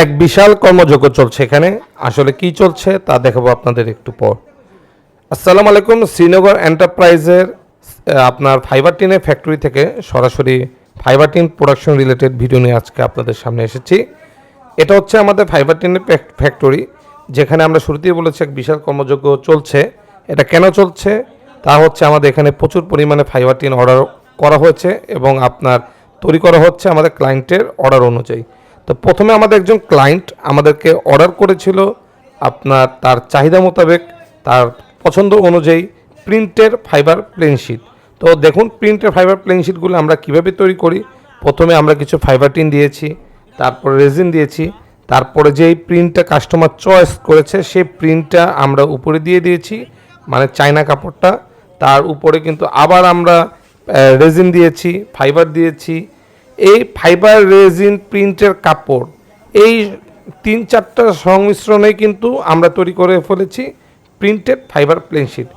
এক বিশাল কর্মযজ্ঞ চলছে এখানে। আসলে কি চলছে তা দেখাবো আপনাদের একটু পর। আসসালামু আলাইকুম, শ্রীনগর এন্টারপ্রাইজের আপনার ফাইবার টিনের ফ্যাক্টরি থেকে সরাসরি fibre tin production related video নিয়ে আজকে আপনাদের সামনে এসেছি। এটা হচ্ছে আমাদের ফাইবার টিনের ফ্যাক্টরি যেখানে আমরা শুরুতেই বলেছি এক বিশাল কর্মযজ্ঞ চলছে। এটা কেন চলছে? তা হচ্ছে আমাদের এখানে প্রচুর পরিমাণে ফাইবার টিন অর্ডার করা হয়েছে এবং আপনার তৈরি করা হচ্ছে আমাদের ক্লায়েন্টের অর্ডার অনুযায়ী। তো প্রথমে আমাদের একজন ক্লায়েন্ট আমাদেরকে অর্ডার করেছিল আপনার তার চাহিদা মোতাবেক, তার পছন্দ অনুযায়ী প্রিন্টের ফাইবার প্লেন শিট তো দেখুন প্রিন্টের ফাইবার প্লেন শিটগুলো আমরা কীভাবে তৈরি করি। প্রথমে আমরা কিছু ফাইবার টিন দিয়েছি, তারপরে রেজিন দিয়েছি, তারপরে যেই প্রিন্টটা কাস্টমার চয়েস করেছে সেই প্রিন্টটা আমরা উপরে দিয়ে দিয়েছি মানে চায়না কাপড়টা। তার উপরে কিন্তু আবার আমরা রেজিন দিয়েছি ফাইবার দিয়েছি এই ফাইবার রেজিন প্রিন্টের কাপড়, এই তিন চারটা সংমিশ্রণে কিন্তু আমরা তৈরি করে ফেলেছি প্রিন্টেড ফাইবার প্লেন শিট।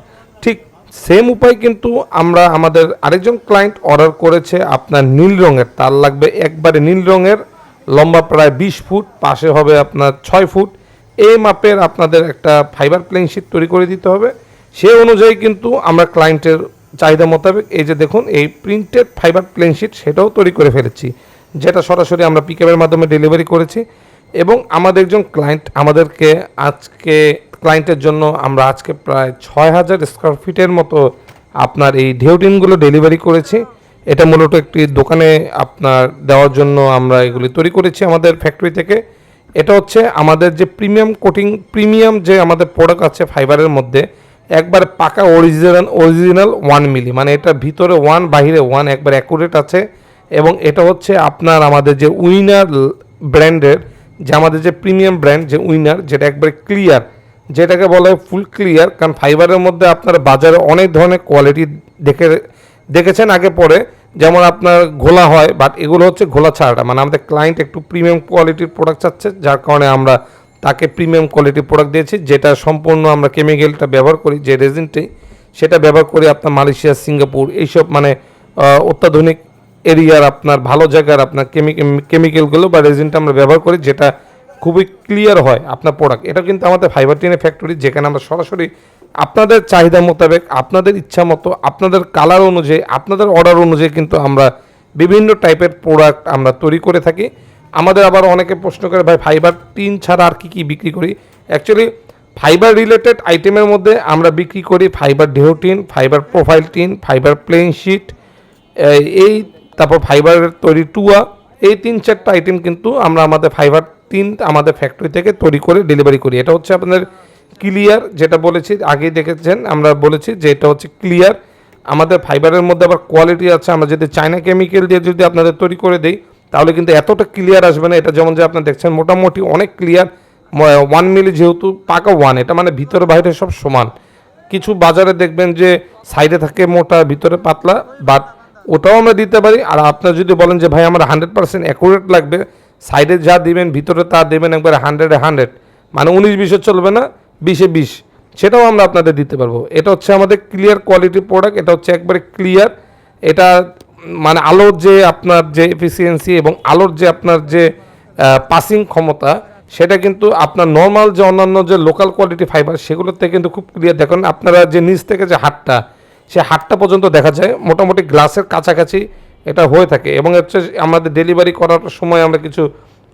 ঠিক সেম উপায় কিন্তু আমরা আমাদের আরেকজন ক্লায়েন্ট অর্ডার করেছে আপনার নীল রঙের, তার লাগবে একবারে নীল রঙের, লম্বা প্রায় বিশ ফুট, পাশে হবে আপনার ছয় ফুট। এই মাপের আপনাদের একটা ফাইবার প্লেন শিট তৈরি করে দিতে হবে। সে অনুযায়ী কিন্তু আমরা ক্লায়েন্টের চাহিদা মোতাবেক এই যে দেখুন, এই প্রিন্টেড ফাইবার প্লেন শিট সেটাও তৈরি করে ফেলেছি, যেটা সরাসরি আমরা পিকআপের মাধ্যমে ডেলিভারি করেছি এবং আমাদের একজন ক্লায়েন্ট আমাদেরকে আজকে ক্লায়েন্টের জন্য আমরা আজকে প্রায় ছয় হাজার স্কোয়ার ফিটের মতো আপনার এই ঢেউটিনগুলো ডেলিভারি করেছি। এটা মূলত একটি দোকানে আপনার দেওয়ার জন্য আমরা এগুলি তৈরি করেছি আমাদের ফ্যাক্টরি থেকে। এটা হচ্ছে আমাদের যে প্রিমিয়াম কোটিং প্রিমিয়াম যে আমাদের প্রোডাক্ট আছে ফাইবারের মধ্যে একবার পাকা অরিজিনাল অরিজিনাল ওয়ান মিলি মানে এটা ভিতরে ওয়ান বাইরে ওয়ান একবার অ্যাকুরেট আছে। এবং এটা হচ্ছে আপনার আমাদের যে উইনার ব্র্যান্ডের যে আমাদের যে প্রিমিয়াম ব্র্যান্ড যে উইনার যেটা একবারে ক্লিয়ার যেটাকে বলা হয় ফুল ক্লিয়ার কারণ ফাইবারের মধ্যে আপনারা বাজারে অনেক ধরনের কোয়ালিটি দেখে, দেখেছেন আগে পরে। যেমন আপনার ঘোলা হয় বাট এগুলো হচ্ছে ঘোলা ছাড়াটা মানে আমাদের ক্লায়েন্ট একটু প্রিমিয়াম কোয়ালিটির প্রোডাক্ট চাচ্ছে, যার কারণে আমরা তাকে প্রিমিয়াম কোয়ালিটির প্রোডাক্ট দিয়েছি, যেটা সম্পূর্ণ আমরা কেমিক্যালটা ব্যবহার করি, যে রেজিনটি সেটা ব্যবহার করে আপনার মালয়েশিয়া, সিঙ্গাপুর, এইসব মানে অত্যাধুনিক এরিয়ার আপনার ভালো জায়গার আপনার কেমিক্যালগুলো বা রেজিনটা আমরা ব্যবহার করি, যেটা খুবই ক্লিয়ার হয় আপনার প্রোডাক্ট এটা কিন্তু আমাদের ফাইবার টিনের ফ্যাক্টরি যেখানে আমরা সরাসরি আপনাদের চাহিদা মোতাবেক, আপনাদের ইচ্ছা মতো, আপনাদের কালার অনুযায়ী, আপনাদের অর্ডার অনুযায়ী কিন্তু আমরা বিভিন্ন টাইপের প্রোডাক্ট আমরা তৈরি করে থাকি। আমাদের আবার অনেকে প্রশ্ন করে, ভাই ফাইবার টিন ছাড়া আর কি কি বিক্রি করি? অ্যাকচুয়ালি ফাইবার রিলেটেড আইটেমের মধ্যে আমরা বিক্রি করি ফাইবার ঢেউ tin fibre profile tin fibre plain sheet এই তারপর ফাইবারের তৈরি টুয়া, এই তিন চারটা আইটেম কিন্তু আমরা আমাদের ফাইবার তিন আমাদের ফ্যাক্টরি থেকে তৈরি করে ডেলিভারি করি। এটা হচ্ছে আপনাদের ক্লিয়ার যেটা বলেছি, আগেই দেখেছেন, আমরা বলেছি যে এটা হচ্ছে ক্লিয়ার আমাদের ফাইবারের মধ্যে আবার কোয়ালিটি আছে, আমরা যদি চায়না কেমিক্যাল দিয়ে যদি আপনাদের তৈরি করে দেই তাহলে কিন্তু এতটা ক্লিয়ার আসবে না। এটা যেমন যে আপনার দেখছেন, মোটামুটি অনেক ক্লিয়ার ওয়ান মিলি যেহেতু পাকা ওয়ান এটা মানে ভিতরে বাইরে সব সমান। কিছু বাজারে দেখবেন যে সাইডে থাকে মোটা, ভিতরে পাতলা বাট ওটাও আমরা দিতে পারি। আর আপনার যদি বলেন যে, ভাই, আমার হান্ড্রেড পার্সেন্ট অ্যাকুরেট লাগবে। সাইডে যা দেবেন, ভিতরে তা দেবেন একবারে হান্ড্রেডে হান্ড্রেড মানে উনিশ বিশে চলবে না, বিশে বিশ। সেটাও আমরা আপনাদের দিতে পারব। এটা হচ্ছে আমাদের ক্লিয়ার কোয়ালিটি প্রোডাক্ট এটা হচ্ছে একবারে ক্লিয়ার এটা মানে আলোর যে আপনার যে এফিসিয়েন্সি এবং আলোর যে আপনার যে পাসিং ক্ষমতা, সেটা কিন্তু আপনার নর্মাল যে অন্যান্য যে লোকাল কোয়ালিটি ফাইবার সেগুলোতে কিন্তু খুব ক্লিয়ার দেখুন, আপনারা যে নিচ থেকে যে হাটটা, সে হাটটা পর্যন্ত দেখা যায়, মোটামুটি গ্লাসের কাছাকাছি এটা হয়ে থাকে। এবং হচ্ছে আমাদের ডেলিভারি করার সময় আমরা কিছু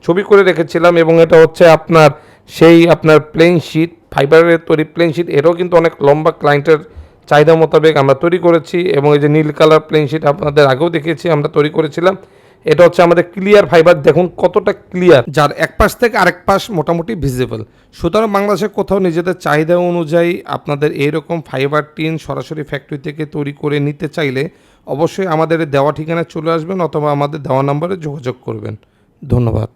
ছবি করে রেখেছিলাম এবং এটা হচ্ছে আপনার সেই আপনার প্লেন শিট ফাইবারের তৈরি প্লেন শিট এরও কিন্তু অনেক লম্বা ক্লায়েন্টের চাহিদা মোতাবেক আমরা তৈরি করেছি এবং এই যে নীল কালার প্লেন শিট আপনাদের আগেও দেখিয়েছি, আমরা তৈরি করেছিলাম। এটা হচ্ছে আমাদের ক্লিয়ার ফাইবার দেখুন কতটা ক্লিয়ার যার এক পাশ থেকে আরেক পাশ মোটামুটি ভিজিবল সুতরাং বাংলাদেশে কোথাও নিজেদের চাহিদা অনুযায়ী আপনাদের এইরকম ফাইবার টিন সরাসরি ফ্যাক্টরি থেকে তৈরি করে নিতে চাইলে অবশ্যই আমাদের দেওয়া ঠিকানায় চলে আসবেন অথবা আমাদের দেওয়া নম্বরে যোগাযোগ করবেন। ধন্যবাদ।